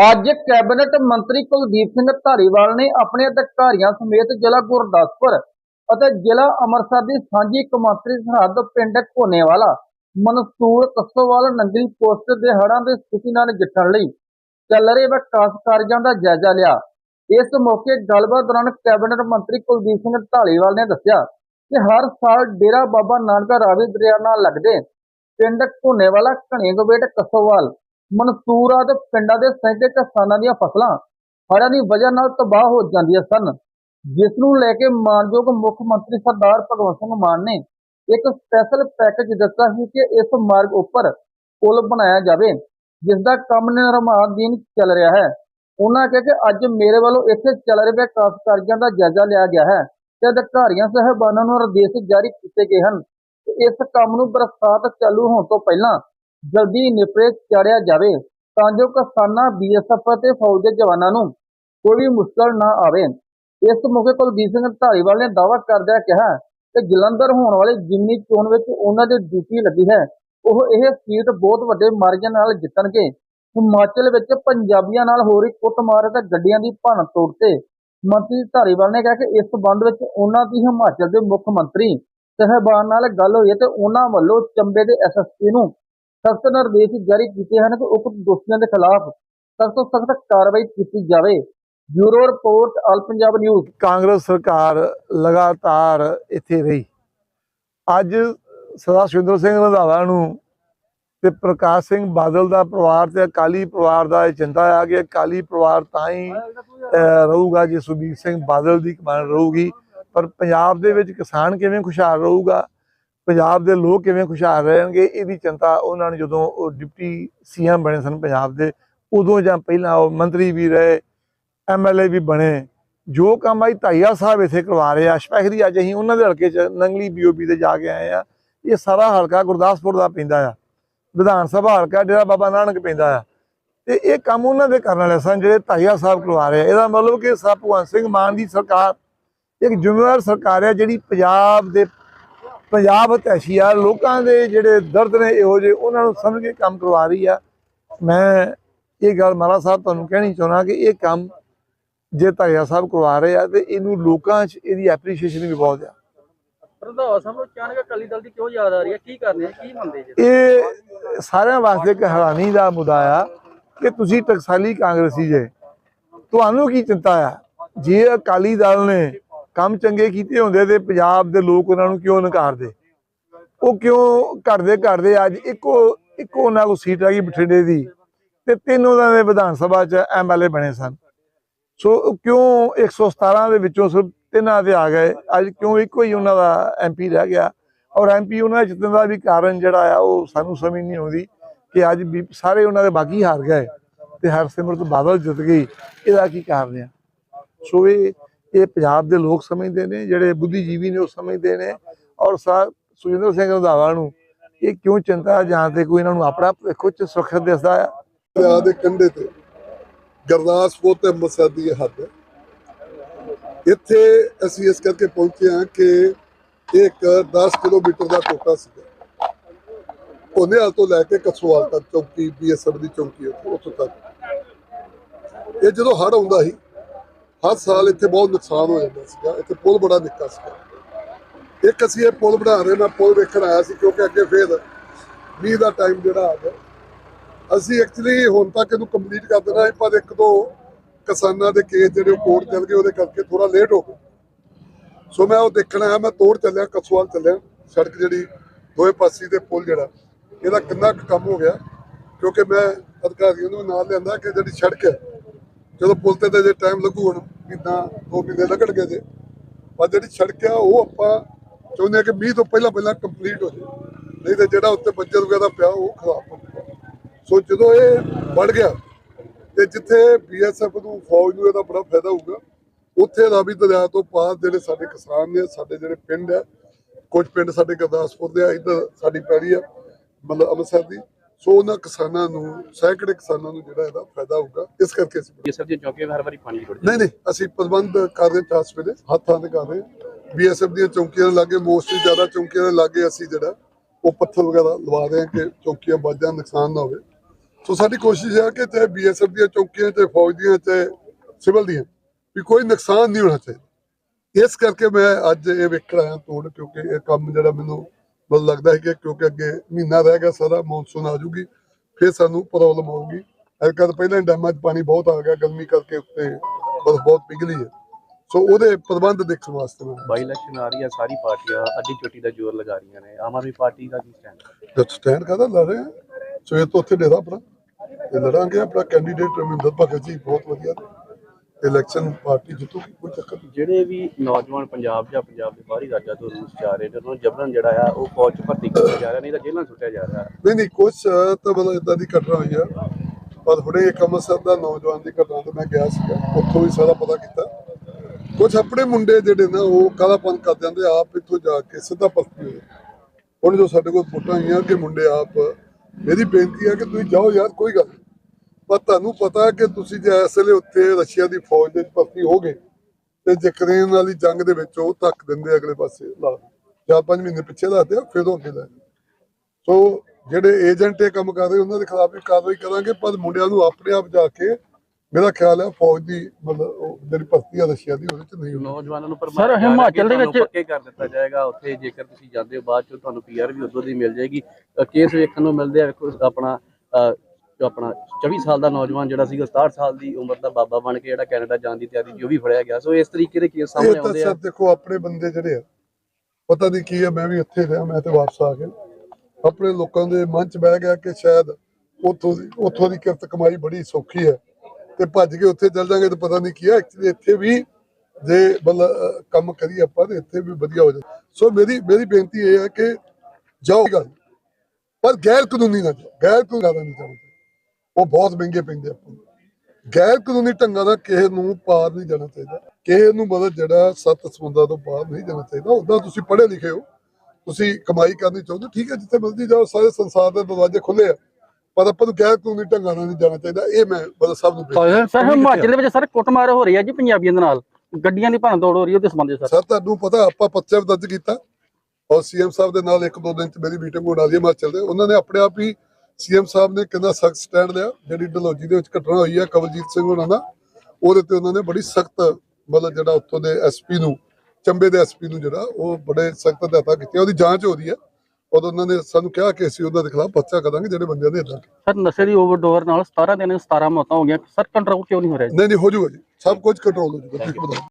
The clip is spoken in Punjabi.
ਅੱਜ ਕੈਬਨਿਟ ਮੰਤਰੀ ਕੁਲਦੀਪ ਸਿੰਘ ਧਾਲੀਵਾਲ ਨੇ ਆਪਣੇ ਅਧਿਕਾਰੀਆਂ ਸਮੇਤ ਜ਼ਿਲ੍ਹਾ ਗੁਰਦਾਸਪੁਰ ਅਤੇ ਜ਼ਿਲ੍ਹਾ ਅੰਮ੍ਰਿਤਸਰ ਦੀ ਸਾਂਝੀ ਕੌਮਾਂਤਰੀ ਸਰਹੱਦ ਪਿੰਡ ਕੋਨੇਵਾਲਾ ਮਨਸੂਰ, ਕਸੋਵਾਲ, ਨੰਗਲੀ ਪੋਸਟ ਦੇ ਹੜ੍ਹਾਂ ਦੀ ਸਥਿਤੀ ਨਾਲ ਨਜਿੱਠਣ ਲਈ ਚੱਲ ਰਹੇ ਵਿਕਾਸ ਕਾਰਜਾਂ ਦਾ ਜਾਇਜ਼ਾ ਲਿਆ। ਇਸ ਮੌਕੇ ਗੱਲਬਾਤ ਦੌਰਾਨ ਕੈਬਨਿਟ ਮੰਤਰੀ ਕੁਲਦੀਪ ਸਿੰਘ ਧਾਲੀਵਾਲ ਨੇ ਦੱਸਿਆ ਕਿ ਹਰ ਸਾਲ ਡੇਰਾ ਬਾਬਾ ਨਾਨਕ ਰਾਵੀ ਦਰਿਆ ਨਾਲ ਲੱਗਦੇ ਪਿੰਡ ਕੋਨੇਵਾਲਾ ਘਣੇਗਵੇਟ ਕਸੋਵਾਲ ਮਨਸੂਰ ਆਦਿ ਪਿੰਡਾਂ ਦੇ ਸੈਂਕੜੇ ਕਿਸਾਨਾਂ ਦੀਆਂ ਫਸਲਾਂ ਹੜ੍ਹਾਂ ਦੀ ਵਜ੍ਹਾ ਨਾਲ ਤਬਾਹ ਹੋ ਜਾਂਦੀਆਂ ਸਨ। ਜਿਸ ਨੂੰ ਲੈ ਕੇ ਮਾਨਯੋਗ ਮੁੱਖ ਮੰਤਰੀ ਸਰਦਾਰ ਭਗਵੰਤ ਸਿੰਘ ਮਾਨ ਨੇ ਇੱਕ ਸਪੈਸ਼ਲ ਪੈਕੇਜ ਦਿੱਤਾ ਸੀ ਕਿ ਇਸ ਮਾਰਗ ਉੱਪਰ ਪੁਲ ਬਣਾਇਆ ਜਾਵੇ ਜਿਸ ਦਾ ਕੰਮ ਨਿਰਮਾਣਾਧੀਨ ਚੱਲ ਰਿਹਾ ਹੈ। ਉਹਨਾਂ ਕਿਹਾ ਕਿ ਅੱਜ ਮੇਰੇ ਵੱਲੋਂ ਇੱਥੇ ਚੱਲ ਰਹੇ ਵਿਕਾਸ ਕਾਰਜਾਂ ਦਾ ਜਾਇਜ਼ਾ ਲਿਆ ਗਿਆ ਹੈ ਤੇ ਅਧਿਕਾਰੀਆਂ, ਸਹਿਬਾਨਾਂ ਨੂੰ ਨਿਰਦੇਸ਼ ਜਾਰੀ ਕੀਤੇ ਗਏ ਹਨ। ਇਸ ਕੰਮ ਨੂੰ ਬਰਸਾਤ ਚਾਲੂ ਹੋਣ ਤੋਂ ਪਹਿਲਾਂ ਜਲਦੀ ਨਿਪਰੇ ਚਾੜਿਆ ਜਾਵੇ, ਤਾਂ ਜੋ ਕਿਸਾਨਾਂ ਬੀਐਸਐਫ ਅਤੇ ਫੌਜ ਦੇ ਜਵਾਨਾਂ ਨੂੰ ਕੋਈ ਵੀ ਮੁਸ਼ਕਲ ਨਾ ਆਵੇ। ਇਸ ਮੌਕੇ ਕੁਲਦੀਪ ਸਿੰਘ ਧਾਰੀਵਾਲ ਨੇ ਦਾਅਵਾ ਕਰਦਿਆਂ ਕਿਹਾ ਕਿ ਜਲੰਧਰ ਹੋਣ ਵਾਲੀ ਜਿਮਨੀ ਚੋਣ ਵਿੱਚ ਉਹਨਾਂ ਦੀ ਡਿਊਟੀ ਲੱਗੀ ਹੈ। ਉਹ ਇਹ ਸੀਟ ਬਹੁਤ ਵੱਡੇ ਮਾਰਜਨ ਨਾਲ ਜਿੱਤਣਗੇ। ਹਿਮਾਚਲ ਵਿੱਚ ਪੰਜਾਬੀਆਂ ਨਾਲ ਹੋ ਰਹੀ ਕੁੱਟਮਾਰ ਅਤੇ ਗੱਡੀਆਂ ਦੀ ਭੰਨ ਤੋੜ ਤੇ ਮੰਤਰੀ ਧਾਰੀਵਾਲ ਨੇ ਕਿਹਾ ਕਿ ਇਸ ਸੰਬੰਧ ਵਿੱਚ ਉਹਨਾਂ ਦੀ ਹਿਮਾਚਲ ਦੇ ਮੁੱਖ ਮੰਤਰੀ ਸਹਿਬਾਨ ਨਾਲ ਗੱਲ ਹੋਈ ਹੈ ਤੇ ਉਹਨਾਂ ਵੱਲੋਂ ਚੰਬੇ ਦੇ ਐਸਐਸਪੀ ਨੂੰ ਸਖਤ ਨਿਰਦੇਸ਼ ਜਾਰੀ ਕੀਤੇ ਹਨ ਕਿ ਉਕਤ ਦੋਸ਼ੀਆਂ ਦੇ ਖਿਲਾਫ ਸਖਤ ਤੋਂ ਸਖਤ ਕਾਰਵਾਈ ਕੀਤੀ ਜਾਵੇ। Bureau report, all Punjab news. Congress ਸਰਕਾਰ ਲਗਾਤਾਰ ਇੱਥੇ ਰਹੀ। ਅੱਜ ਸਰਦਾਰ ਸੁਰਿੰਦਰ ਸਿੰਘ ਰੰਧਾਵਾ ਨੂੰ ਤੇ ਪ੍ਰਕਾਸ਼ ਸਿੰਘ ਬਾਦਲ ਦਾ ਪਰਿਵਾਰ ਤੇ ਅਕਾਲੀ ਪਰਿਵਾਰ ਦਾ ਇਹ ਚਿੰਤਾ ਆ ਕਿ ਅਕਾਲੀ ਪਰਿਵਾਰ ਤਾਂ ਹੀ ਰਹੂਗਾ ਜੇ ਸੁਖਬੀਰ ਸਿੰਘ ਬਾਦਲ ਦੀ ਕਮਾਨ ਰਹੂਗੀ। ਪਰ ਪੰਜਾਬ ਦੇ ਵਿੱਚ ਕਿਸਾਨ ਕਿਵੇਂ ਖੁਸ਼ਹਾਲ ਰਹੂਗਾ? ਪੰਜਾਬ ਦੇ ਲੋਕ ਕਿਵੇਂ ਖੁਸ਼ਹਾਲ ਰਹਿਣਗੇ, ਇਹਦੀ ਚਿੰਤਾ ਉਹਨਾਂ ਨੂੰ ਜਦੋਂ ਉਹ ਡਿਪਟੀ ਸੀਐਮ ਬਣੇ ਸਨ ਪੰਜਾਬ ਦੇ, ਉਦੋਂ ਜਾਂ ਪਹਿਲਾਂ ਉਹ ਮੰਤਰੀ ਵੀ ਰਹੇ ਐਮਐਲਏ ਵੀ ਬਣੇ, ਜੋ ਕੰਮ ਆਈ ਧਾਈਆ ਸਾਹਿਬ ਇੱਥੇ ਕਰਵਾ ਰਹੇ ਆ, ਸਪੈਸ਼ਲੀ ਅੱਜ ਅਸੀਂ ਉਹਨਾਂ ਦੇ ਹਲਕੇ 'ਚ ਨੰਗਲੀ ਬੀਓਪੀ ਤੇ ਜਾ ਕੇ ਆਏ ਆ, ਇਹ ਸਾਰਾ ਹਲਕਾ ਗੁਰਦਾਸਪੁਰ ਦਾ ਪੈਂਦਾ ਆ, ਵਿਧਾਨ ਸਭਾ ਹਲਕਾ ਡੇਰਾ ਬਾਬਾ ਨਾਨਕ ਪੈਂਦਾ ਆ, ਤੇ ਇਹ ਕੰਮ ਉਹਨਾਂ ਦੇ ਕਰਨ ਵਾਲੇ ਸਨ ਜਿਹੜੇ ਧਾਈਆ ਸਾਹਿਬ ਕਰਵਾ ਰਹੇ ਆ, ਇਹਦਾ ਮਤਲਬ ਕਿ ਸਾ ਭਗਵੰਤ ਸਿੰਘ ਮਾਨ ਦੀ ਸਰਕਾਰ, ਇੱਕ ਜ਼ਿੰਮੇਵਾਰ ਸਰਕਾਰ ਹੈ ਜਿਹੜੀ ਪੰਜਾਬ ਦੇ ਪੰਜਾਬ ਹਤੈਸ਼ੀ ਆ ਲੋਕਾਂ ਦੇ ਜਿਹੜੇ ਦਰਦ ਨੇ ਇਹੋ ਜਿਹੇ ਉਹਨਾਂ ਨੂੰ ਸਮਝ ਕੇ ਕੰਮ ਕਰਵਾ ਰਹੀ ਆ। ਮੈਂ ਇਹ ਗੱਲ ਮਾਰਾ ਸਾਹਿਬ ਤੁਹਾਨੂੰ ਕਹਿਣੀ ਚਾਹੁੰਦਾ ਕਿ ਇਹ ਕੰਮ ਜੇ ਧਾਰੀਆ ਸਾਹਿਬ ਕਰਵਾ ਰਹੇ ਆ ਤੇ ਇਹਨੂੰ ਲੋਕਾਂ 'ਚ ਇਹਦੀ ਐਪਰੀਸ਼ੀਏਸ਼ਨ ਵੀ ਬਹੁਤ ਆ। ਰੰਧਾਵਾ ਸਾਹਿਬ ਨੂੰ ਅਚਾਨਕ ਅਕਾਲੀ ਦਲ ਦੀ ਕਿਉਂ ਯਾਦ ਆ ਰਹੀ ਹੈ ਕੀ ਕਰਦੇ ਆ? ਕੀ ਮੰਨਦੇ ਜੀ? ਇਹ ਸਾਰਿਆਂ ਵਾਸਤੇ ਇੱਕ ਹੈਰਾਨੀ ਦਾ ਮੁੱਦਾ ਆ ਕਿ ਤੁਸੀਂ ਟਕਸਾਲੀ ਕਾਂਗਰਸੀ ਜੇ ਤੁਹਾਨੂੰ ਕੀ ਚਿੰਤਾ ਆ? ਜੇ ਅਕਾਲੀ ਦਲ ਨੇ ਕੰਮ ਚੰਗੇ ਕੀਤੇ ਹੁੰਦੇ ਤੇ ਪੰਜਾਬ ਦੇ ਲੋਕ ਉਹਨਾਂ ਨੂੰ ਕਿਉਂ ਨਕਾਰਦੇ? ਉਹ ਕਿਉਂ ਕਰਦੇ ਕਰਦੇ ਅੱਜ ਇੱਕੋ ਇੱਕੋ ਉਹਨਾਂ ਕੋ ਸੀਟ ਆ ਗਈ ਬਠਿੰਡੇ ਦੀ ਤੇ ਤਿੰਨ ਉਹਨਾਂ ਦੇ ਵਿਧਾਨ ਸਭਾ ਚ ਐਮਐਲਏ ਬਣੇ ਸਨ। ਸੋ ਕਿਉਂ 117 ਦੇ ਵਿੱਚੋਂ ਸਿਰਫ ਤਿੰਨਾਂ ਦੇ ਆ ਗਏ? ਅੱਜ ਕਿਉਂ ਇੱਕੋ ਹੀ ਉਹਨਾਂ ਦਾ ਐਮਪੀ ਰਹਿ ਗਿਆ? ਔਰ ਐਮਪੀ ਉਹਨਾਂ ਦਾ ਜਿੱਤਣ ਦਾ ਵੀ ਕਾਰਨ ਜਿਹੜਾ ਆ, ਉਹ ਸਾਨੂੰ ਸਮਝ ਨਹੀਂ ਆਉਂਦੀ ਕਿ ਅੱਜ ਵੀ ਸਾਰੇ ਉਹਨਾਂ ਦੇ ਬਾਕੀ ਹਾਰ ਗਏ ਤੇ ਹਰਸਿਮਰਤ ਬਾਦਲ ਜਿੱਤ ਗਈ। ਇਹਦਾ ਕੀ ਕਾਰਨ ਆ? ਸੋ ਇਹ ਇਹ ਪੰਜਾਬ ਦੇ ਲੋਕ ਸਮਝਦੇ ਨੇ, ਜਿਹੜੇ ਬੁੱਧੀਜੀਵੀ ਨੇ ਉਹ ਸਮਝਦੇ ਨੇ ਔਰ ਸੁਜਿੰਦਰ ਸਿੰਘ ਰੰਧਾਵਾ ਨੂੰ ਇਹ ਕਿਉਂ ਚਿੰਤਾ ਜਾਂ ਤੇ ਕੋਈ ਇਹਨਾਂ ਨੂੰ ਆਪਣਾ ਭਵਿੱਖ ਚ ਸੁਰੱਖਿਅਤ ਦਿਸਦਾ ਆ ਦਰਿਆ ਦੇ ਕੰਢੇ ਤੇ ਗੁਰਦਾਸਪੁਰ ਤੇ ਅੰਮ੍ਰਿਤਸਰ ਦੀ ਹੱਦ ਇੱਥੇ ਅਸੀਂ ਇਸ ਕਰਕੇ ਪਹੁੰਚੇ ਹਾਂ ਕਿ ਇਹ ਇੱਕ 10 ਕਿਲੋਮੀਟਰ ਦਾ ਟੋਟਾ ਸੀਗਾ। ਉਹਨੇ ਤੋਂ ਲੈ ਕੇ ਕਸਵਾਲ ਤੱਕ ਚੌਕੀ ਬੀਐਸਐਫ ਦੀ ਚੌਕੀ ਉੱਥੋਂ ਤੱਕ। ਇਹ ਜਦੋਂ ਹੜ ਆਉਂਦਾ ਸੀ ਹਰ ਸਾਲ ਇੱਥੇ ਬਹੁਤ ਨੁਕਸਾਨ ਹੋ ਜਾਂਦਾ ਸੀਗਾ, ਇੱਥੇ ਪੁਲ ਬੜਾ ਨਿੱਕਾ ਸੀਗਾ। ਇੱਕ ਅਸੀਂ ਇਹ ਪੁਲ ਬਣਾ ਰਹੇ ਮੈਂ ਪੁਲ ਵੇਖਣ ਆਇਆ ਸੀ, ਕਿਉਂਕਿ ਅੱਗੇ ਫੇਰ ਮੀਂਹ ਦਾ ਟਾਈਮ ਜਿਹੜਾ ਆ ਗਿਆ। ਅਸੀਂ ਐਕਚੁਅਲੀ ਹੁਣ ਤੱਕ ਇਹਨੂੰ ਕੰਪਲੀਟ ਕਰ ਦੇਣਾ ਸੀ, ਪਰ ਇੱਕ ਦੋ ਕਿਸਾਨਾਂ ਦੇ ਕੇਸ ਜਿਹੜੇ ਉਹ ਕੋਰਟ ਚੱਲ ਗਏ, ਉਹਦੇ ਕਰਕੇ ਥੋੜਾ ਲੇਟ ਹੋ ਗਿਆ। ਸੋ ਮੈਂ ਉਹ ਦੇਖਣ ਆਇਆ ਮੈਂ ਤੋੜ ਚੱਲਿਆ, ਕਸਵਾਲ ਚੱਲਿਆ, ਸੜਕ ਜਿਹੜੀ ਦੋਵੇਂ ਪਾਸੇ ਦੇ ਪੁਲ ਜਿਹੜਾ, ਇਹਦਾ ਕਿੰਨਾ ਕੁ ਕੰਮ ਹੋ ਗਿਆ, ਕਿਉਂਕਿ ਮੈਂ ਅਧਿਕਾਰੀਆਂ ਨੂੰ ਨਾਲ ਲਿਆਂਦਾ ਕਿ ਜਿਹੜੀ ਸੜਕ ਹੈ ਜਦੋਂ ਪੁਲ ਤੇ ਤੇ ਜੇ ਟਾਈਮ ਲੱਗੂ ਹੁਣ ਕਿਦਾਂ ਦੋ ਮਹੀਨੇ ਲੱਗਣਗੇ ਜੇ। ਪਰ ਜਿਹੜੀ ਸੜਕ ਆ, ਉਹ ਆਪਾਂ ਚਾਹੁੰਦੇ ਆ ਕਿ ਮੀਂਹ ਤੋਂ ਪਹਿਲਾਂ ਪਹਿਲਾਂ ਕੰਪਲੀਟ ਹੋ ਜਾਏ। ਨਹੀਂ ਤੇ ਜਿਹੜਾ ਉੱਤੇ ਬੰਜਰ ਵਗੈਰਾ ਪਿਆ, ਉਹ ਖਰਾਬ ਹੋ ਜਾਊਗਾ। ਸੋ ਜਦੋਂ ਇਹ ਵੱਧ ਗਿਆ, ਤੇ ਜਿੱਥੇ ਬੀਐਸਐਫ ਨੂੰ, ਫੌਜ ਨੂੰ ਇਹਦਾ ਬੜਾ ਫਾਇਦਾ ਹੋਊਗਾ, ਉੱਥੇ ਰਾਵੀ ਦਰਿਆ ਤੋਂ ਪਾਰ ਜਿਹੜੇ ਸਾਡੇ ਕਿਸਾਨ ਨੇ, ਸਾਡੇ ਜਿਹੜੇ ਪਿੰਡ ਹੈ ਕੁਝ ਪਿੰਡ ਸਾਡੇ ਗੁਰਦਾਸਪੁਰ ਦੇ ਆ, ਇੱਧਰ ਸਾਡੀ ਪੈੜੀ ਆ, ਮਤਲਬ ਅੰਮ੍ਰਿਤਸਰ ਦੀ। ਸੋ ਉਹਨਾਂ ਕਿਸਾਨਾਂ ਨੂੰ ਸੈਂਕੜੇ ਕਿਸਾਨਾਂ ਨੂੰ ਜਿਹੜਾ ਇਹਦਾ ਫਾਇਦਾ ਹੋਊਗਾ ਇਸ ਕਰਕੇ ਅਸੀਂ ਇਹ ਸਭ ਦੀਆਂ ਚੌਕੀਆਂ ਹਰ ਵਾਰੀ ਪਾਣੀ ਰੁੜ ਨਹੀਂ ਨਹੀਂ ਅਸੀਂ ਪ੍ਰਬੰਧ ਕਰ ਰਹੇ ਚਾਸ ਵੇਲੇ ਹੱਥਾਂ ਦੇ ਕਰ ਰਹੇ ਬੀਐਸਐਫ ਦੀਆਂ ਚੌਕੀਆਂ ਦੇ ਲਾਗੇ ਮੋਸਟਲੀ ਜ਼ਿਆਦਾ ਚੌਕੀਆਂ ਦੇ ਲਾਗੇ ਅਸੀਂ ਜਿਹੜਾ ਉਹ ਪੱਥਰ ਵਗੈਰਾ ਲਵਾ ਰਹੇ ਹਾਂ ਕਿ ਚੌਕੀਆਂ ਵੱਜ ਜਾਣ ਨੁਕਸਾਨ ਨਾ ਹੋਵੇ। ਸੋ ਸਾਡੀ ਕੋਸ਼ਿਸ਼ ਹੈ ਕਿ ਚਾਹੇ ਬੀਐਸਐਫ ਦੀਆਂ ਚੌਕੀਆਂ ਚਾਹੇ ਫੌਜ ਦੀਆਂ ਚਾਹੇ ਸਿਵਲ ਦੀਆਂ ਵੀ ਕੋਈ ਨੁਕਸਾਨ ਨਹੀਂ ਹੋਣਾ ਚਾਹੀਦਾ। ਇਸ ਕਰਕੇ ਮੈਂ ਅੱਜ ਇਹ ਵੇਖਣ ਆਇਆ ਤੋੜ ਕਿਉਂਕਿ ਇਹ ਕੰਮ ਜਿਹੜਾ ਮੈਨੂੰ ਮੈਨੂੰ ਲੱਗਦਾ ਹੈ ਕਿ ਕਿਉਂਕਿ ਅੱਗੇ ਮਹੀਨਾ ਰਹਿ ਗਿਆ ਸਾਰਾ ਮੌਨਸੂਨ ਆ ਜੂਗੀ ਫਿਰ ਸਾਨੂੰ ਪ੍ਰੋਬਲਮ ਹੋਊਗੀ ਐਲਕਾ ਤਾਂ ਪਹਿਲਾਂ ਹੀ ਡੈਮਾਂ 'ਚ ਪਾਣੀ ਬਹੁਤ ਆ ਗਿਆ ਗਰਮੀ ਕਰਕੇ ਉੱਤੇ ਬਰਫ਼ ਬਹੁਤ ਪਿਘਲੀ ਹੈ। ਸੋ ਉਹਦੇ ਪ੍ਰਬੰਧ ਦੇਖਣ ਵਾਸਤੇ ਮੈਂ ਬਾਈ ਇਲੈਕਸ਼ਨ ਆ ਰਹੀ ਹੈ ਸਾਰੀ ਪਾਰਟੀਆਂ ਅੱਡੀ ਚੋਟੀ ਦਾ ਜ਼ੋਰ ਲਗਾ ਰਹੀਆਂ ਨੇ। ਆਮ ਆਦਮੀ ਪਾਰਟੀ ਦਾ ਕੀ ਸਟੈਂਡ ਜਦ ਸਟੈਂਡ ਕਾਹਦਾ ਲੜ ਰਹੇ ਆ? ਸਵੇਰ ਤੋਂ ਉੱਥੇ ਡੇਰਾ ਆਪਣਾ। ਤੇ ਲੜਾਂਗੇ ਆਪਣਾ ਕੈਂਡੀਡੇਟ ਰਮਿੰਦਰ ਭਗਤ ਜੀ ਬਹੁਤ ਵਧੀਆ। ਨੇ ਇਲੈਕਸ਼ਨ ਪਾਰਟੀ ਜਿੱਤੂਗੀ ਕੋਈ ਚੱਕਰ ਨਹੀਂ। ਜਿਹੜੇ ਵੀ ਨੌਜਵਾਨ ਪੰਜਾਬ ਜਾਂ ਪੰਜਾਬ ਦੇ ਬਾਹਰੀ ਰਾਜਾਂ ਤੋਂ ਰੂਸ ਜਾ ਰਹੇ ਨੇ ਉਹਨਾਂ ਨੂੰ ਜਬਰਨ ਜਿਹੜਾ ਆ ਉਹ ਫੌਜ 'ਚ ਭਰਤੀ ਕੀਤਾ ਜਾ ਰਿਹਾ ਨਹੀਂ ਤਾਂ ਜੇਲ੍ਹਾਂ ਸੁੱਟਿਆ ਜਾ ਰਿਹਾ। ਨਹੀਂ ਨਹੀਂ ਕੁਛ ਤਾਂ ਮਤਲਬ ਇਦਾਂ ਦੀ ਘਟਨਾ ਹੋਈ ਆ। ਪਰ ਹੁਣੇ ਇੱਕ ਅੰਮ੍ਰਿਤਸਰ ਦਾ ਨੌਜਵਾਨ ਦੀ ਘਟਨਾ ਤੇ ਮੈਂ ਗਿਆ ਸੀਗਾ ਉੱਥੋਂ ਵੀ ਸਾਰਾ ਪਤਾ ਕੀਤਾ। ਕੁਝ ਆਪਣੇ ਮੁੰਡੇ ਜਿਹੜੇ ਨਾ ਉਹ ਕਾਲਾਪਨ ਕਰ ਜਾਂਦੇ ਆਪ ਇੱਥੋਂ ਜਾ ਕੇ ਸਿੱਧਾ ਭਰਤੀ ਹੋਏ। ਹੁਣ ਜੋ ਸਾਡੇ ਕੋਲ ਫੋਟੋਆਂ ਆਈਆਂ ਕਿ ਮੁੰਡੇ ਆਪ ਮੇਰੀ ਬੇਨਤੀ ਹੈ ਕਿ ਤੁਸੀਂ ਜਾਓ ਯਾਰ ਕੋਈ ਗੱਲ ਨਹੀਂ। ਪਰ ਤੁਹਾਨੂੰ ਪਤਾ ਹੈ ਕਿ ਤੁਸੀਂ ਜੇ ਇਸ ਵੇਲੇ ਉੱਥੇ ਰਸ਼ੀਆ ਦੀ ਫੌਜ ਦੇ ਭਰਤੀ ਹੋਗੇ ਤੇ ਯੂਕਰੇਨ ਵਾਲੀ ਜੰਗ ਦੇ ਵਿੱਚ ਉਹ ਧੱਕ ਦਿੰਦੇ ਅਗਲੇ ਪਾਸੇ ਲਾ ਚਾਰ ਪੰਜ ਮਹੀਨੇ ਪਿੱਛੇ ਦੱਸਦੇ ਆ ਫਿਰ ਉਹ ਅੱਗੇ ਲੈ। ਸੋ ਜਿਹੜੇ ਏਜੰਟ ਇਹ ਕੰਮ ਕਰ ਰਹੇ ਉਹਨਾਂ ਦੇ ਖਿਲਾਫ ਵੀ ਕਾਰਵਾਈ ਕਰਾਂਗੇ ਪਰ ਮੁੰਡਿਆਂ ਨੂੰ ਆਪਣੇ ਆਪ ਜਾ ਕੇ ਮੇਰਾ ਖਿਆਲ ਹੈ ਫੌਜ ਦੀ ਮਤਲਬ ਉਹ ਜਿਹੜੀ ਭਰਤੀ ਆ ਰਸ਼ੀਆ ਦੀ ਉਹਦੇ ਚ ਨਹੀਂ ਹੋਣੀ। ਨੌਜਵਾਨਾਂ ਨੂੰ ਹਿਮਾਚਲ ਦੇ ਵਿੱਚ- ਪੱਕੇ ਕਰ ਦਿੱਤਾ ਜਾਏਗਾ। ਉੱਥੇ ਜੇਕਰ ਤੁਸੀਂ ਜਾਂਦੇ ਹੋ ਬਾਅਦ 'ਚ ਤੁਹਾਨੂੰ ਪੀਆਰ ਵੀ ਉਦੋਂ ਦੀ ਮਿਲ ਜਾਏਗੀ। ਕੇਸ ਵੇਖਣ ਨੂੰ ਮਿਲਦੇ ਆ ਵੇਖੋ ਆਪਣਾ ਜੋ ਆਪਣਾ 24 ਸਾਲ ਦਾ ਨੌਜਵਾਨ ਜਿਹੜਾ ਸੀਗਾ 67 ਸਾਲ ਦੀ ਉਮਰ ਦਾ ਬਾਬਾ ਬਣ ਕੇ ਜਿਹੜਾ ਕੈਨੇਡਾ ਜਾਣ ਦੀ ਤਿਆਰੀ ਸੀ ਉਹ ਵੀ ਫੜਿਆ ਗਿਆ। ਸੋ ਇਸ ਤਰੀਕੇ ਦੇ ਕੇਸ ਸਾਹਮਣੇ ਆਉਂਦੇ ਸਰ ਆ ਦੇਖੋ ਆਪਣੇ ਬੰਦੇ ਜਿਹੜੇ ਆ ਪਤਾ ਨਹੀਂ ਕੀ ਹੈ ਮੈਂ ਵੀ ਇੱਥੇ ਰਿਹਾ ਮੈਂ ਤੇ ਵਾਪਸ ਆ ਗਿਆ। ਆਪਣੇ ਲੋਕਾਂ ਦੇ ਮਨ ਚ ਬਹਿ ਗਿਆ ਕਿ ਸ਼ਾਇਦ ਉੱਥੋਂ ਦੀ ਉੱਥੋਂ ਦੀ ਕਿਰਤ ਕਮਾਈ ਬੜੀ ਸੌਖੀ ਹੈ। ਤੇ ਭੱਜ ਕੇ ਉੱਥੇ ਚੱਲ ਜਾਾਂਗੇ ਤੇ ਪਤਾ ਨਹੀਂ ਕੀ ਹੈ ਐਕਚੁਅਲੀ ਇੱਥੇ ਵੀ ਜੇ ਮਤਲਬ ਕੰਮ ਕਰੀਏ ਆਪਾਂ ਤੇ ਇੱਥੇ ਵੀ ਵਧੀਆ ਹੋ ਜਾਏ ਸੋ ਮੇਰੀ ਮੇਰੀ ਬੇਨਤੀ ਇਹ ਹੈ ਕਿ ਜਾਓ। ਗੱਲ ਪਰ ਗੈਰ ਕਾਨੂੰਨੀ ਨਾ ਜਾਓ ਗੈਰ ਕਾਨੂੰਨੀ ਨਹੀਂ ਜਾਣਾ ਉਹ ਬਹੁਤ ਮਹਿੰਗੇ ਪੈਂਦੇ ਆਪਾਂ ਗੈਰ ਕਾਨੂੰਨੀ ਢੰਗਾਂ ਦਾ ਕਿਸੇ ਨੂੰ ਪਾਰ ਨਹੀਂ ਜਾਣਾ ਚਾਹੀਦਾ। ਕਿਸੇ ਨੂੰ ਮਦਦ ਜਿਹੜਾ ਸੱਤ ਸਮੁੰਦਰਾਂ ਤੋਂ ਪਾਰ ਨਹੀਂ ਜਾਣਾ ਚਾਹੀਦਾ। ਉਦਾਂ ਤੁਸੀਂ ਪੜ੍ਹੇ ਲਿਖੇ ਹੋ। ਤੁਸੀਂ ਕਮਾਈ ਕਰਨੀ ਚਾਹੁੰਦੇ ਠੀਕ ਹੈ ਜਿੱਥੇ ਮਰਜ਼ੀ ਜਾਓ ਸਾਰੇ ਸੰਸਾਰ ਦੇ ਦਰਵਾਜ਼ੇ ਖੁੱਲੇ ਆ। ਪਰ ਆਪਾਂ ਨੂੰ ਗੈਰ ਕਾਨੂੰਨੀ ਢੰਗਾਂ ਨਾਲ ਨਹੀਂ ਜਾਣਾ ਚਾਹੀਦਾ। ਇਹ ਮੈਂ ਮਤਲਬ ਸਭ ਨੂੰ ਸਰ ਹਿਮਾਚਲ ਦੇ ਵਿੱਚ ਸਰ ਕੁੱਟਮਾਰ ਹੋ ਰਹੀ ਹੈ ਜੀ ਪੰਜਾਬੀਆਂ ਦੇ ਨਾਲ। ਗੱਡੀਆਂ ਦੀ ਭੰਨ ਤੋੜ ਹੋ ਰਹੀ ਹੈ ਉਹਦੇ ਸੰਬੰਧੀ ਸਰ। ਸਰ ਤੁਹਾਨੂੰ ਪਤਾ ਆਪਾਂ ਪਰਚਾ ਵੀ ਦਰਜ ਕੀਤਾ। ਔਰ ਸੀਐਮ ਸਾਹਿਬ ਦੇ ਨਾਲ ਇੱਕ ਦੋ ਦਿਨ ਚ ਮੇਰੀ ਮੀਟਿੰਗ ਹੋਣ ਵਾਲੀ ਹੈ ਹਿਮਾਚਲ ਦੇ। ਉਹਨਾਂ ਨੇ ਆਪਣੇ ਆਪ ਹੀ ਸੀਐਮ ਸਾਹਿਬ ਨੇ ਕਿੰਨਾ ਸਖਤ ਸਟੈਂਡ ਲਿਆ ਜਿਹੜੀ ਡਲਹੌਜੀ ਦੇ ਵਿੱਚ ਘਟਨਾ ਹੋਈ ਹੈ ਕਵਲਜੀਤ ਸਿੰਘ ਉਹਨਾਂ ਦਾ ਉਹਦੇ ਤੇ ਉਹਨਾਂ ਨੇ ਬੜੀ ਸਖਤ ਮਤਲਬ ਜਿਹੜਾ ਉੱਥੋਂ ਦੇ ਐਸਪੀ ਨੂੰ ਚੰਬੇ ਦੇ ਐਸਪੀ ਨੂੰ ਜਿਹੜਾ ਉਹ ਬੜੇ ਸਖਤ ਹਦਾਇਤਾਂ ਕੀਤੀਆਂ ਉਹਦੀ ਜਾਂਚ ਹੋ ਰਹੀ ਹੈ ਔਰ ਉਹਨਾਂ ਨੇ ਸਾਨੂੰ ਕਿਹਾ ਕਿ ਅਸੀਂ ਉਹਨਾਂ ਦੇ ਖਿਲਾਫ ਪਰਚਾ ਕਰਾਂਗੇ ਜਿਹੜੇ ਬੰਦਿਆਂ ਨੇ ਇਦਾਂ ਸਰ ਨਸ਼ੇ ਦੀ ਓਵਰਡੋਰ ਨਾਲ 17 ਦਿਨ 17 ਮੌਤਾਂ ਹੋ ਗਈਆਂ ਸਰ ਕੰਟਰੋਲ ਕਿਉਂ ਨਹੀਂ ਹੋ ਰਿਹਾ ਨਹੀਂ ਨਹੀਂ ਹੋ ਜਾਊਗਾ ਜੀ ਸਭ ਕੁਝ ਕੰਟਰੋਲ ਹੋ ਘਬਰਾਓ